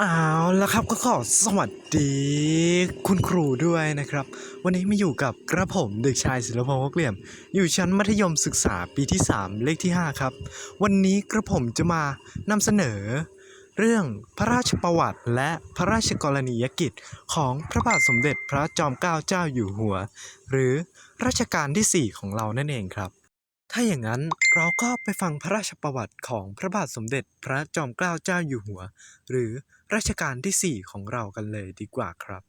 เอาละครับก็ขอสวัสดีคุณครูด้วยนะครับ วันนี้มาอยู่กับกระผมเด็กชายศิลปพงษ์กเหลี่ยม อยู่ชั้นมัธยมศึกษาปีที่ 3 เลขที่ 5 ครับ วันนี้กระผมจะมานำเสนอ เรื่องพระราชประวัติและพระราชกรณียกิจของพระบาทสมเด็จพระจอมเกล้าเจ้าอยู่หัว หรือรัชกาลที่ 4 ของเรานั่นเองครับ ถ้าอย่างนั้นเราก็ไปฟังพระราชประวัติของพระบาทสมเด็จพระจอมเกล้าเจ้าอยู่หัว หรือรัชกาลที่ 4 ของเรากันเลยดีกว่าครับ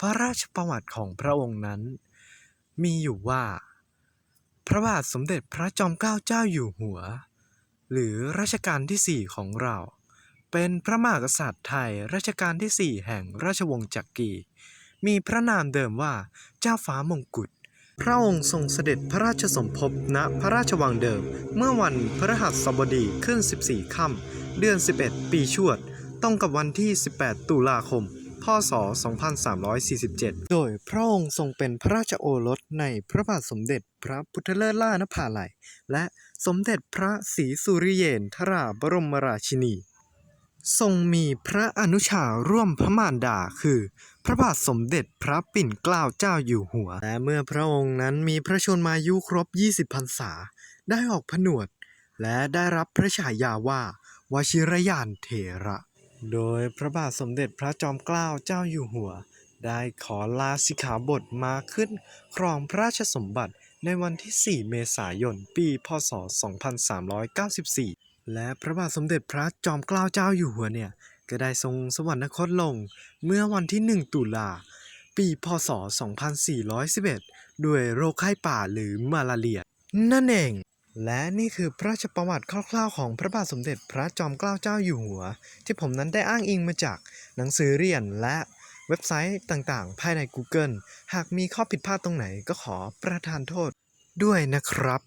พระราชประวัติของพระองค์นั้น มีอยู่ว่า พระบาทสมเด็จพระจอมเกล้าเจ้าอยู่หัว หรือรัชกาลที่ 4 ของเรา เป็นพระมหากษัตริย์ไทยรัชกาลที่ 4 แห่งราชวงศ์จักรีมีพระนามเดิมว่าเจ้าฟ้ามงกุฎ พระองค์ทรงเสด็จพระราชสมภพณพระราชวังเดิม เมื่อวันพฤหัสบดีขึ้น 14 ค่ำเดือน 11 ปีชวดตรงกับวันที่ 18 ตุลาคม พศ 2347 โดยพระองค์ทรงเป็นพระราชโอรสในพระบาทสมเด็จพระพุทธเลิศล่านภาลัย และสมเด็จพระศรีสุริเยนทราบรมราชินี ทรงมีพระอนุชาร่วมพระมารดาคือ พระบาทสมเด็จพระปิ่นเกล้าเจ้าอยู่หัว และเมื่อพระองค์นั้นมีพระชนมายุครบ 20พรรษา ได้ออกผนวด และได้รับพระฉายาว่าวชิรยานเถระ โดยพระบาทสมเด็จพระจอมเกล้าเจ้าอยู่หัว ได้ขอลาสิกขาบทมาขึ้น ครองพระราชสมบัติในวันที่ 4 เมษายน ปี พศ 2394 และพระบาทสมเด็จพระจอมเกล้าเจ้าอยู่หัวเนี่ย ก็ได้ทรงสวรรคตลงเมื่อวันที่ 1 ตุลา ปีพศ 2411 ด้วยโรคไข้ป่าหรือมาลาเรีย นั่นเอง และนี่คือพระราชประวัติคร่าวๆของพระบาทสมเด็จพระจอมเกล้าเจ้าอยู่หัว ที่ผมนั้นได้อ้างอิงมาจากหนังสือเรียนและเว็บไซต์ต่างๆ ภายใน Google หากมีข้อผิดพลาดตรงไหนก็ขอประทานโทษด้วยนะครับ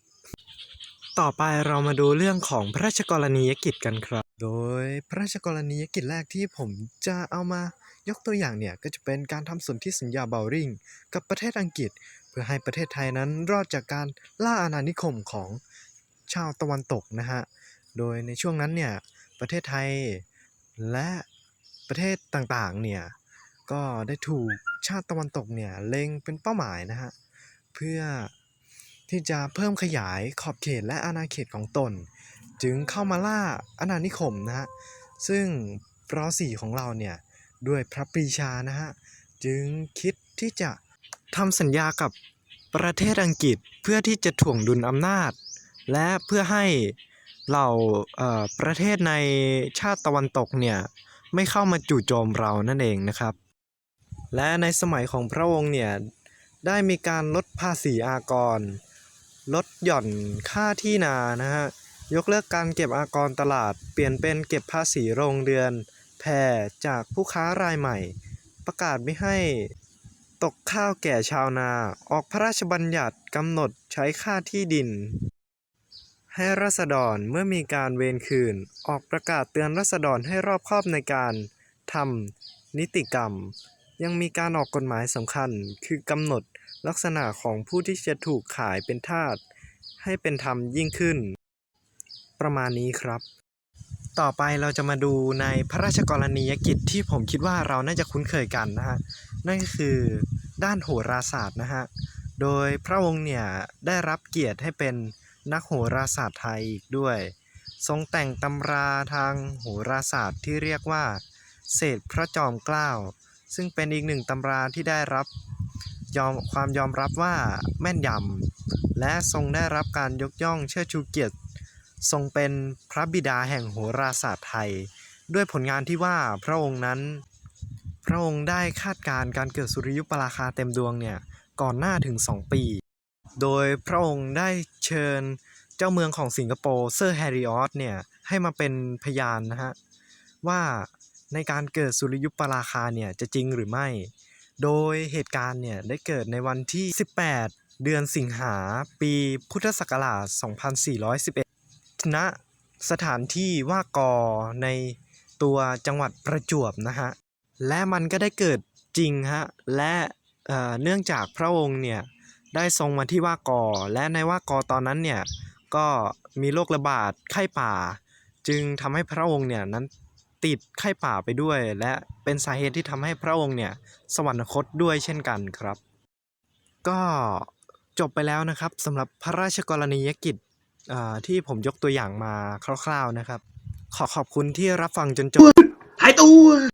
ต่อไปเรามาดูเรื่องของพระราชกรณียกิจกันครับ โดยพระราชกรณียกิจแรกที่ผมจะเอามายกตัวอย่างเนี่ยก็จะเป็นการทำสนธิสัญญาเบลริงกับประเทศอังกฤษ เพื่อให้ประเทศไทยนั้นรอดจากการล่าอาณานิคมของชาวตะวันตกนะฮะ โดยในช่วงนั้นเนี่ยประเทศไทยและประเทศต่างๆเนี่ยก็ได้ถูกชาติตะวันตกเนี่ยเล็งเป็นเป้าหมายนะฮะเพื่อ ที่จะเพิ่มขยายขอบเขตและอาณาเขตของตน จึงเข้ามาล่าอาณานิคมนะฮะซึ่งรอสี่ของเราเนี่ยด้วยพระปรีชานะฮะจึงคิดที่จะทำสัญญากับประเทศอังกฤษเพื่อที่จะถ่วงดุลอำนาจ และเพื่อให้เหล่าเประเทศในชาติตะวันตกเนี่ยไม่เข้ามาจู่โจมเรานั่นเองนะครับ และในสมัยของพระองค์เนี่ยได้มีการลดภาษีอากร ลดหย่อนค่าที่นานะฮะ ยกเลิกการเก็บอากรตลาด เปลี่ยนเป็นเก็บภาษีโรงเรือน แพรจากผู้ค้ารายใหม่ ประกาศไม่ให้ตกข้าวแก่ชาวนา ออกพระราชบัญญัติกำหนดใช้ค่าที่ดิน ให้รัษฎรเมื่อมีการเวรคืน ออกประกาศเตือนรัษฎรให้รอบคอบในการทำนิติกรรม ยังมีการออกกฎหมายสำคัญคือกำหนด ลักษณะของผู้ที่จะถูกขายเป็นทาสให้เป็นธรรมยิ่งขึ้น ประมาณนี้ครับ ต่อไปเราจะมาดูในพระราชกรณียกิจที่ผมคิดว่าเราน่าจะคุ้นเคยกันนะฮะนั่นก็คือด้านโหราศาสตร์นะฮะโดยพระองค์เนี่ยได้รับเกียรติให้เป็นนักโหราศาสตร์ไทยอีกด้วย ทรงแต่งตำราทางโหราศาสตร์ที่เรียกว่า เศษพระจอมเกล้าซึ่งเป็นอีกหนึ่งตำราที่ได้รับ ยอมความยอมรับว่าแม่นยำ และทรงได้รับการยกย่องเชิดชูเกียรติ ทรงเป็นพระบิดาแห่งโหราศาสตร์ไทย ด้วยผลงานที่ว่าพระองค์นั้น พระองค์ได้คาดการณ์การเกิดสุริยุปราคาเต็มดวงเนี่ยก่อนหน้าถึง 2 ปี โดยพระองค์ได้เชิญเจ้าเมืองของสิงคโปร์เซอร์แฮร์ริออสเนี่ยให้มาเป็นพยานนะฮะว่าในการเกิดสุริยุปราคาเนี่ยจะจริงหรือไม่ โดยเหตุการณ์เนี่ยได้เกิดในวันที่ 18 เดือนสิงหาปีพุทธศักราช 2411 ณ สถานที่ว่ากอในตัวจังหวัดประจวบนะฮะ และมันก็ได้เกิดจริงฮะ และเเนื่องจากพระองค์เนี่ยได้ทรงมาที่ว่ากอ และในว่ากอตอนนั้นเนี่ยก็มีโรคระบาดไข้ป่า จึงทำให้พระองค์เนี่ยนั้น ติดไข้ป่าไปด้วย และเป็นสาเหตุที่ทำให้พระองค์เนี่ยสวรรคตด้วยเช่นกันครับ ก็จบไปแล้วนะครับสำหรับพระราชกรณียกิจอ่าที่ผมยกตัวอย่างมาคร่าว ๆนะครับ ขอขอบคุณที่รับฟังจนจบหายตัว